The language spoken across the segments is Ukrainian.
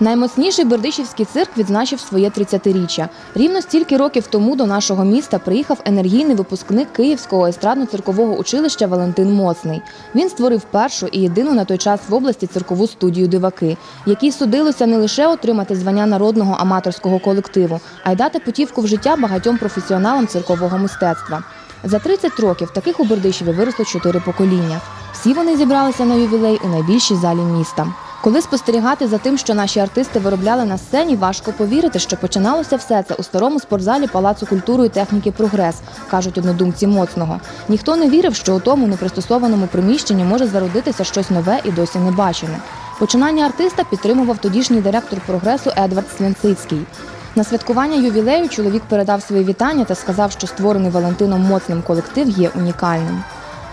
Наймоцніший бердичівський цирк відзначив своє 30-річчя. Рівно стільки років тому до нашого міста приїхав енергійний випускник Київського естрадно-циркового училища Валентин Моцний. Він створив першу і єдину на той час в області циркову студію Диваки, якій судилося не лише отримати звання народного аматорського колективу, а й дати путівку в життя багатьом професіоналам циркового мистецтва. За 30 років таких у Бердичеві виросло чотири покоління. Всі вони зібралися на ювілей у найбільшій залі міста. Коли спостерігати за тим, що наші артисти виробляли на сцені, важко повірити, що починалося все це у старому спортзалі Палацу культури і техніки Прогрес, кажуть однодумці моцного. Ніхто не вірив, що у тому непристосованому приміщенні може зародитися щось нове і досі не бачене. Починання артиста підтримував тодішній директор прогресу Едвард Свинцицький. На святкування ювілею чоловік передав свої вітання та сказав, що створений Валентином Моцним колектив є унікальним.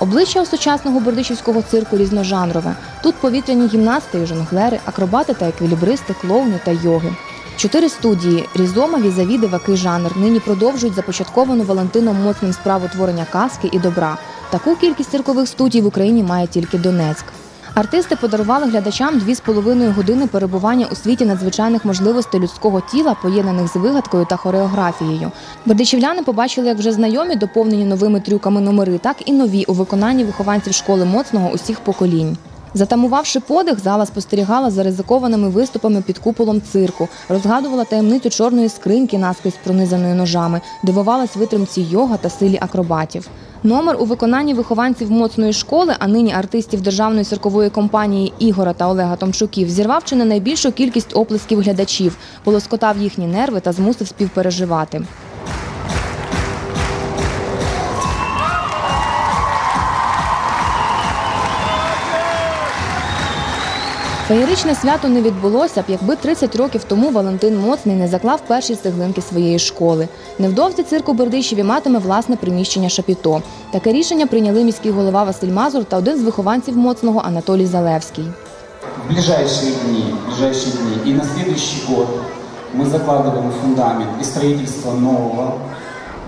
Обличчя у сучасного бердичівського цирку різножанрове. Тут повітряні гімнасти жонглери, акробати та еквілібристи, клоуни та йоги. Чотири студії Різома, Візаві, Диваки, жанр нині продовжують започатковану Валентином Моцним справу творення казки і добра. Таку кількість циркових студій в Україні має тільки Донецьк. Артисти подарували глядачам дві з половиною години перебування у світі надзвичайних можливостей людського тіла, поєднаних з вигадкою та хореографією. Бердичівляни побачили як вже знайомі, доповнені новими трюками номери, так і нові у виконанні вихованців школи моцного усіх поколінь. Затамувавши подих, зала спостерігала за ризикованими виступами під куполом цирку, розгадувала таємницю чорної скриньки наскрізь пронизаної ножами, дивувалась витримці йога та силі акробатів. Номер у виконанні вихованців моцної школи, а нині артистів державної циркової компанії Ігора та Олега Томчуків, зірвав чи не найбільшу кількість оплесків глядачів, полоскотав їхні нерви та змусив співпереживати. Феєричне свято не відбулося б, якби 30 років тому Валентин Моцний не заклав перші цеглинки своєї школи. Невдовзі цирк у Бердичеві матиме власне приміщення Шапіто. Таке рішення прийняли міський голова Василь Мазур та один з вихованців моцного Анатолій Залевський. в ближайшие дни, в ближайшие дни и на следующий год мы закладываем фундамент и строительство нового,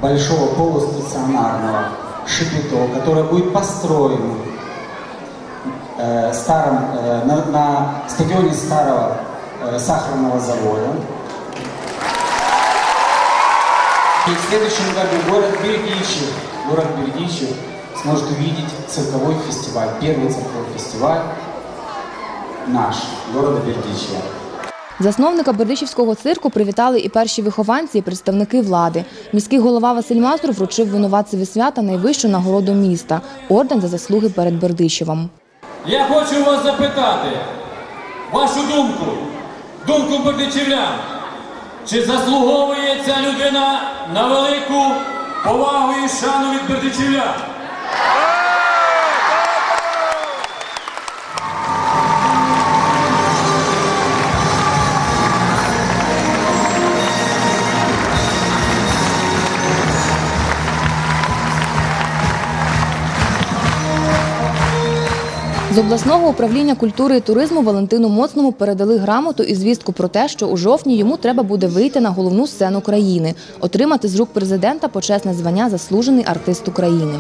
большого полустационарного шипито, которое будет построено э, старом, э, на, на стадионе старого э, сахарного завода. И в следующем году город Бердичев, город Бердичев сможет увидеть цирковой фестиваль, первый цирковой фестиваль наш, города Бердичева. Засновника Бердичівського цирку привітали і перші вихованці, і представники влади. Міський голова Василь Мазур вручив винуватцеві свята найвищу нагороду міста орден за заслуги перед Бердичевом. Я хочу вас запитати вашу думку, думку бердичівлян. Чи заслуговує ця людина на велику повагу і шану від бердичівлян? З обласного управління культури і туризму Валентину Моцному передали грамоту і звістку про те, що у жовтні йому треба буде вийти на головну сцену країни, отримати з рук президента почесне звання заслужений артист України.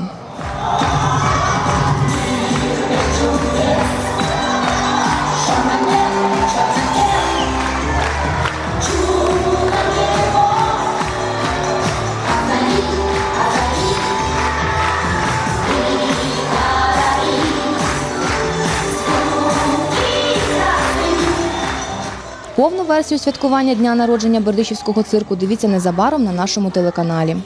Повну версію святкування дня народження Бердичівського цирку дивіться незабаром на нашому телеканалі.